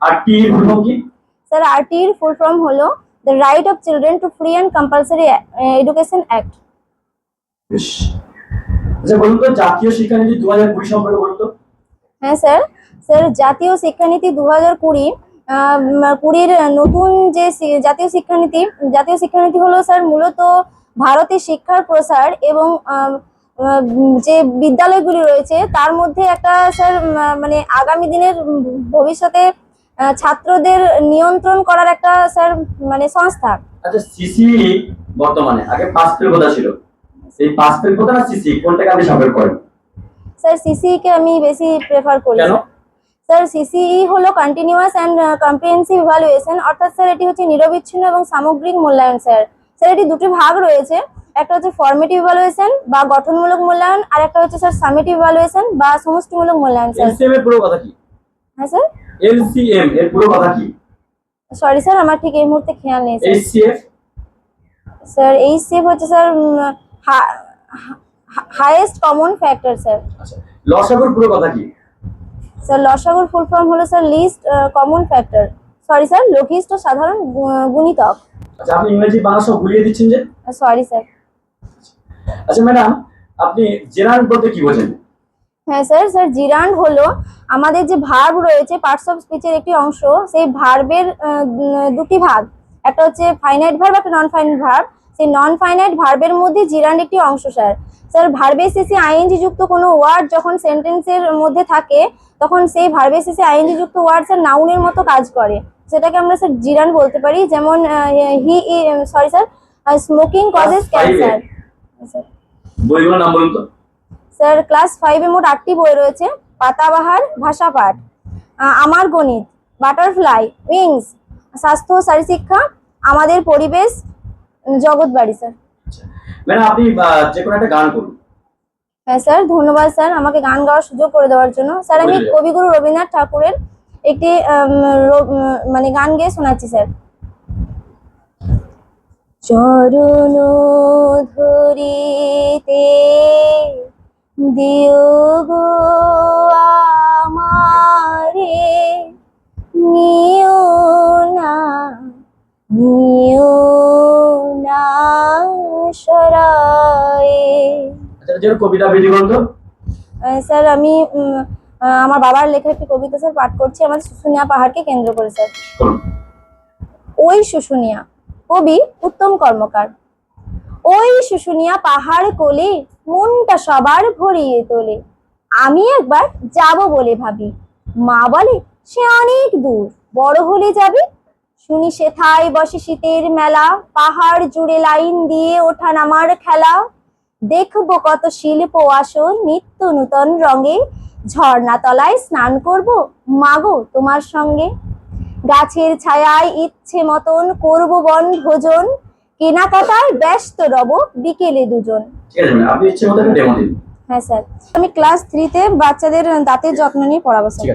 আর T এর full form কি sir আরটির ফুল ফর্ম হলো the right of children to free and compulsory education act আচ্ছা বলুন তো জাতীয় শিক্ষানীতি দু হাজার কুড়ি সম্পর্কে বলুন তো। হ্যাঁ স্যার স্যার জাতীয় শিক্ষানীতি দু হাজার কুড়ি কুড়ির নতুন যে জাতীয় শিক্ষানীতি জাতীয় শিক্ষানীতি হলো স্যার মূলত ভারতের শিক্ষার প্রসার এবং যে বিদ্যালয়গুলি রয়েছে তার মধ্যে একটা স্যার মানে আগামী দিনের ভবিষ্যতে ছাত্রদের নিয়ন্ত্রণ করার একটা স্যার মানে সংস্থা। আচ্ছা সিসি বর্তমানে আগে পাস কথা ছিল। সেই পাস কথা না সিসি কোনটাকে আপনি সাপোর্ট করেন? স্যার সিসিই কে আমি বেশি প্রেফার করি। কেন? স্যার সিসিই হলো কন্টিনিউয়াস অ্যান্ড কম্প্রিহেন্সিভ ইভালুয়েশন অর্থাৎ স্যার এটি হচ্ছে নিরবিচ্ছিন্ন এবং সামগ্রিক মূল্যায়ন স্যার। স্যার এটি দুটি ভাগ রয়েছে। একটা হচ্ছে ফর্মেটিভ ইভালুয়েশন বা গঠনমূলক মূল্যায়ন আর একটা হচ্ছে স্যার সামেটিভ ইভালুয়েশন বা সমষ্টিমূলক মূল্যায়ন স্যার। পুরো কথা কি? হ্যাঁ স্যার? এলসিএম এর পুরো কথা কি? সরি স্যার আমার ঠিক এই মুহূর্তে খেয়াল নেই স্যার এইচসিএফ? স্যার এই সেভ হচ্ছে sir highest common factor sir লসাগুর পুরো কথা কি? স্যার লসাগুর ফুল ফর্ম হলো sir least common factor sorry sir লঘিষ্ঠ সাধারণ গুণিতক। আচ্ছা আপনি ইংরেজি বাংলা সব ভুলিয়ে দিচ্ছেন যে? সরি স্যার আচ্ছা ম্যাডাম আপনি জেনারেল বলতে কি বোঝেন? হ্যাঁ স্যার স্যার জিরান্ড হলো আমাদের যে ভার্ব রয়েছে পার্টস অফ স্পিচের একটি অংশ সেই ভার্বের দুটি ভাগ। একটা হচ্ছে ফাইনাইট ভার্ব একটা নন ফাইনাইট ভার্ব সেই নন ফাইনাইট ভার্বের মধ্যে জিরান্ড একটি অংশ স্যার স্যার ভার্বের শেষে আইএনজি যুক্ত কোনো ওয়ার্ড যখন সেন্টেন্সের মধ্যে থাকে তখন সেই ভার্বের শেষে আইএনজি যুক্ত ওয়ার্ড স্যার নাউনের মতো কাজ করে। সেটাকে আমরা স্যার জিরান বলতে পারি। যেমন he sorry sir smoking causes? Cancer sir বইগুলোর নাম বলুন তো। স্যার ক্লাস ফাইভে মোট আটটি বই রয়েছে পাতাবাহার ভাষা পাঠ আমার গণিত বাটারফ্লাই উইংস স্বাস্থ্য শারীরশিক্ষা আমাদের পরিবেশ জগৎ বাড়ি স্যার। ম্যাডাম আপনি যে কোনো একটা গান করুন। হ্যাঁ স্যার ধন্যবাদ স্যার আমাকে গান গাওয়ার সুযোগ করে দেওয়ার জন্য। স্যার আমি কবিগুরু রবীন্দ্রনাথ ঠাকুরের একটি মানে গান গেয়ে শোনাচ্ছি স্যার। চরণ ধরিতে দিও গো আমারে নিও না নিও না সরায়ে। আচ্ছা কবিতা স্যার আমি আমার বাবার লেখা একটি কবিতা স্যার পাঠ করছি আমাদের শুশুনিয়া পাহাড়কে কেন্দ্র করে স্যার। ওই শুশুনিয়া কবি উত্তম কর্মকার। ওই শুশুনিয়া পাহাড় কোলে মনটা সবার ভরিয়ে তোলে। আমি একবার যাব বলে ভাবি। মা বলে, সে অনেক দূর, বড় হলে যাবে? শুনি, সেথায় বসে শীতের মেলা, পাহাড় জুড়ে লাইন দিয়ে ওঠা নামার খেলা। দেখব কত শিল্প আসন নিত্য নূতন রঙে। ঝর্ণা তলায় স্নান করব, মাগো তোমার সঙ্গে। গাছের ছায়ায় ইচ্ছে মতন করব বন ভোজন। কেনাকাটায় ব্যস্ত রব বিকেলে দুজন। হ্যাঁ স্যার। আমি ক্লাস থ্রিতে বাচ্চাদের দাঁতের যত্ন নিয়ে পড়াবো স্যার।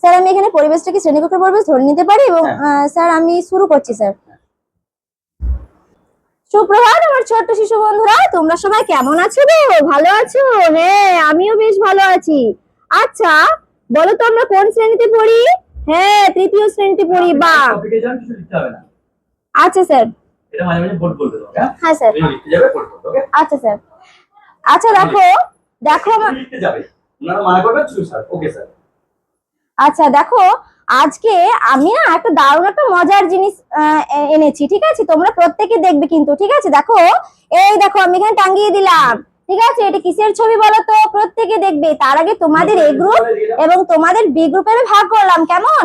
স্যার আমি এখানে পরিবেশটাকে শ্রেণীকক্ষের পরিবেশ ধরে নিতে পারি এবং স্যার আমি শুরু করছি স্যার। সুপ্রভাত আমার ছোট্ট শিশু বন্ধুরা তোমরা সবাই কেমন আছো গো? ভালো আছো? হ্যাঁ আমিও বেশ ভালো আছি। আচ্ছা বলো তো আমরা কোন শ্রেণীতে পড়ি? হ্যাঁ তৃতীয় শ্রেণীতে পড়ি বা আচ্ছা স্যার। হ্যাঁ স্যার। আচ্ছা স্যার। আচ্ছা দেখো দেখো আচ্ছা দেখো আজকে আমি না একটা দারুণ একটা মজার জিনিস এনেছি ঠিক আছে? তোমরা প্রত্যেকে দেখবে কিন্তু ঠিক আছে? দেখো এই দেখো আমি এখানে টাঙ্গিয়ে দিলাম। ঠিক আছে? এটা কিসের ছবি বলো তো প্রত্যেকে দেখবে। তার আগে তোমাদের এ গ্রুপ এবং তোমাদের বি গ্রুপে আমি ভাগ করলাম, কেমন?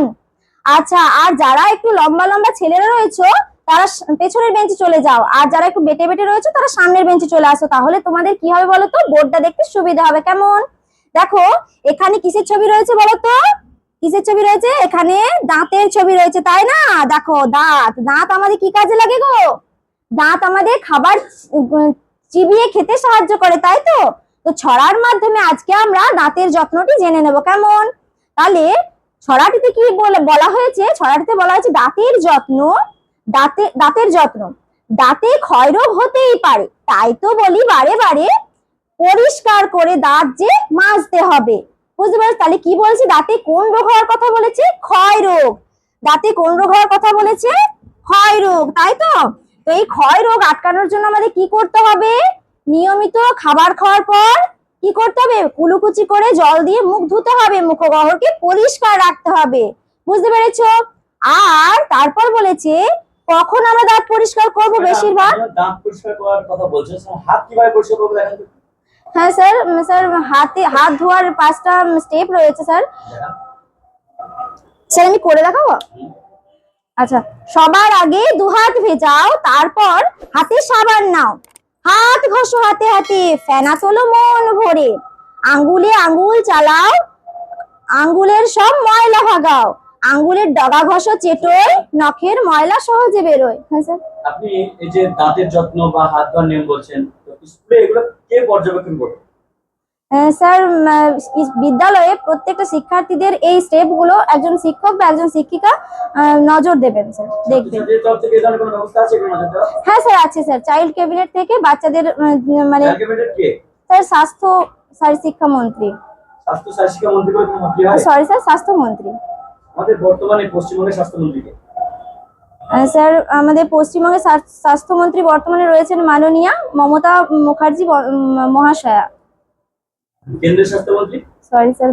আচ্ছা আর যারা একটু লম্বা লম্বা ছেলেরা রয়েছে, তারা পেছনের বেঞ্চে চলে যাও। আর যারা একটু বেটে বেটে রয়েছে, তারা সামনের বেঞ্চে চলে আসো। তাহলে তোমাদের কি হবে বলো তো বোর্ডটা দেখতে সুবিধা হবে, কেমন? দেখো, এখানে কিসের ছবি রয়েছে বলো তো কিসের ছবি রয়েছে? এখানে দাঁতের ছবি রয়েছে, তাই না? দেখো, দাঁত। দাঁত আমাদের কি কাজে লাগে গো? দাঁত আমাদের খাবার চিবিয়ে খেতে সাহায্য করে, তাই তো? তো ছড়ার মাধ্যমে আজকে আমরা দাঁতের যত্নটি জেনে নেব, কেমন? তাহলে ছড়াটিতে কি বলে, বলা হয়েছে? ছড়াটিতে বলা হয়েছে দাঁতের যত্ন, দাঁতে, দাঁতের যত্ন। দাঁতে ক্ষয়রোগ হতেই পারে, তাই তো বলি বারে বারে পরিষ্কার করে দাঁত যে মাজতে হবে। বুঝতে পারছ তাহলে কি বলছে? দাঁতে কোন রোগ হওয়ার কথা বলেছে? ক্ষয় রোগ দাঁতে কোন রোগ হওয়ার কথা বলেছে? ক্ষয় রোগ তাই তো? তো এই ক্ষয় রোগ আটকানোর জন্য আমাদের কি করতে হবে? নিয়মিত খাবার খাওয়ার পর কি করতে হবে? কুলুকুচি করে জল দিয়ে মুখ ধুতে হবে মুখগহ্বরকে পরিষ্কার রাখতে হবে। বুঝতে পেরেছ? আর তারপর বলেছে কখন আমরা দাঁত পরিষ্কার করব বেশিরভাগ? দাঁত পরিষ্কার করার কথা বলছেন স্যার, হাত কীভাবে পরিষ্কার করব দেখেন হ্যাঁ স্যার স্যার হাতে হাত ধোয়ার পাঁচটা স্টেপ রয়েছে স্যার। স্যার আমি করে দেখাবো? আচ্ছা সবার আগে দু হাত ভেজাও, তারপর হাতে সাবান নাও। হাত ঘষো হাতে হাতে, ফেনা তোলো, মন ভরে। আঙ্গুলে আঙ্গুল চালাও, আঙ্গুলের সব ময়লা ভাগাও। আঙ্গুলের ডগা ঘষো, চেটোয়, নখের ময়লা সহজে বেরোয়। হ্যাঁ স্যার। আপনি এই যে দাঁতের যত্ন বা হাত ধোয়ার নিয়ম বলছেন স্কুলে এগুলো কে পর্যবেক্ষণ করবে? স্যার বিদ্যালয়ে প্রত্যেকটা শিক্ষার্থীদের এই স্টেপগুলো একজন শিক্ষক বা একজন শিক্ষিকা নজর দেবেন স্যার দেখবেন। হ্যাঁ স্যার আছে স্যার। চাইল্ড ক্যাবিনেট থেকে বাচ্চাদের মানে স্যার স্বাস্থ্য স্যার শিক্ষামন্ত্রী সরি স্যার স্বাস্থ্যমন্ত্রী আমাদের বর্তমানে পশ্চিমবঙ্গের স্বাস্থ্যমন্ত্রীকে স্যার আমাদের পশ্চিমবঙ্গের স্বাস্থ্যমন্ত্রী বর্তমানে রয়েছেন মাননীয়া মমতা মুখার্জি মহাশয়া। কেন্দ্রীয় স্বাস্থ্যমন্ত্রী? সরি স্যার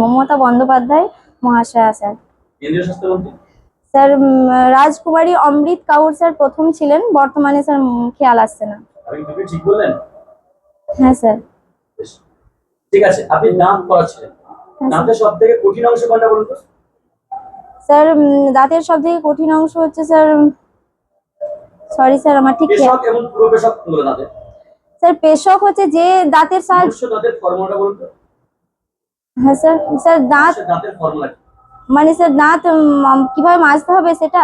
মমতা বন্দ্যোপাধ্যায় মহাশয়া স্যার কেন্দ্রীয় স্বাস্থ্যমন্ত্রী? স্যার রাজকুমারী অমৃত কাউর স্যার প্রথম ছিলেন। বর্তমানে স্যার খেয়াল আসছে না। আপনি ঠিক বললেন? হ্যাঁ স্যার ঠিক আছে আপনি দাঁত করাচ্ছিলেন। দাঁতের থেকে কঠিন অংশ কোনটা বলুন তো? স্যার দাঁতের সব থেকে কঠিন অংশ হচ্ছে স্যার সরি স্যার আমার ঠিক খেয়াল- এবং পুরো পেশক দাঁতের স্যার পেশক হচ্ছে যে দাঁতের সাহায্য দাঁতের ফর্মুলাটা বলুন হ্যাঁ স্যার স্যার দাঁত দাঁতের ফর্মুলা মানে স্যার দাঁত কীভাবে মাজতে হবে সেটা?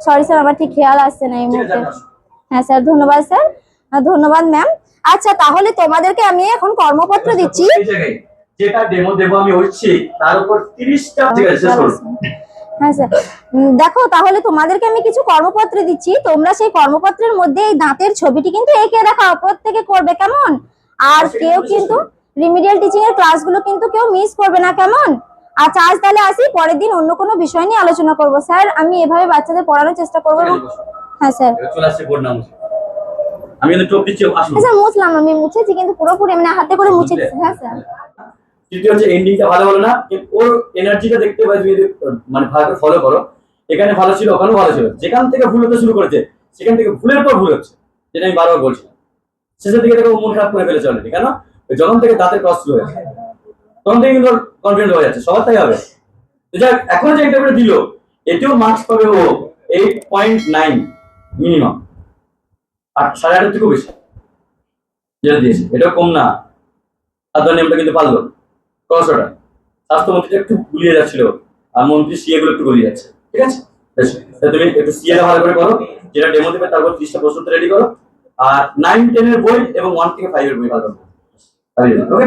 সরি স্যার আমার ঠিক খেয়াল আসছে না এই মুহূর্তে। হ্যাঁ স্যার ধন্যবাদ স্যার। ধন্যবাদ ম্যাম আচ্ছা তাহলে তোমাদেরকে আমি এখন কর্মপত্র দিচ্ছি। এই যেটা ডেমো দেবো আমি হচ্ছি তার উপর তিরিশটা ঠিক আছে হ্যাঁ স্যার। দেখো তাহলে তোমাদেরকে আমি কিছু কর্মপত্র দিচ্ছি। তোমরা সেই কর্মপত্রের মধ্যে এই দাঁতের ছবিটি কিন্তু এঁকে রাখাও প্রত্যেকে করবে কেমন? আর কেউ কিন্তু রিমিডিয়াল টিচিং এর ক্লাসগুলো কিন্তু কেউ মিস করবে না কেমন? আচ্ছা আজ তাহলে আসি পরের দিন অন্য কোনো বিষয় নিয়ে আলোচনা করব স্যার। আমি এভাবে বাচ্চাদের পড়ানোর চেষ্টা করব। হ্যাঁ স্যার। আমি স্যার মুছলাম আমি মুছেছি কিন্তু পুরোপুরি মানে হাতে করে মুছেছি হ্যাঁ স্যার। তৃতীয় হচ্ছে এন্ডিংটা ভালো হলো না ওর এনার্জিটা দেখতে পাই, তুমি মানে ভালো ফলো করো, এখানে ভালো ছিল, ওখানেও ভালো ছিল, যেখান থেকে ভুল হতে শুরু করেছে, সেখান থেকে ভুলের পর ভুল হচ্ছে, যেটা আমি বারবার বলছিলাম। শেষের দিকে ও মন খারাপ করে ফেলেছে অলরেডি কেন? যখন থেকে দাঁতের ক্রস শুরু হয়েছে, তখন থেকে কিন্তু কনফিডেন্ট হয়ে যাচ্ছে, সবার তাই হবে। যাক, এখন যে ইন্টারভিউ দিল এটিও মার্কস পাবে ও এইট পয়েন্ট নাইন মিনিমাম আর সাড়ে আটের থেকেও বেশি। যেটা দিয়েছে, এটাও কম না সাধারণ নিয়মটা কিন্তু পারল ক্রসটা স্বাস্থ্যমন্ত্রীটা একটু গুলিয়ে যাচ্ছিল আর মন্ত্রী সিএ গুলো একটু গুলিয়ে যাচ্ছে, ঠিক আছে? তুমি একটু সিএ ভালো করে করো, যেটা ডেমো দেবে তারপর ত্রিশটা প্রশ্ন রেডি করো। আর নাইন টেনের বই এবং ওয়ান থেকে ফাইভ এর বই ভালো ওকে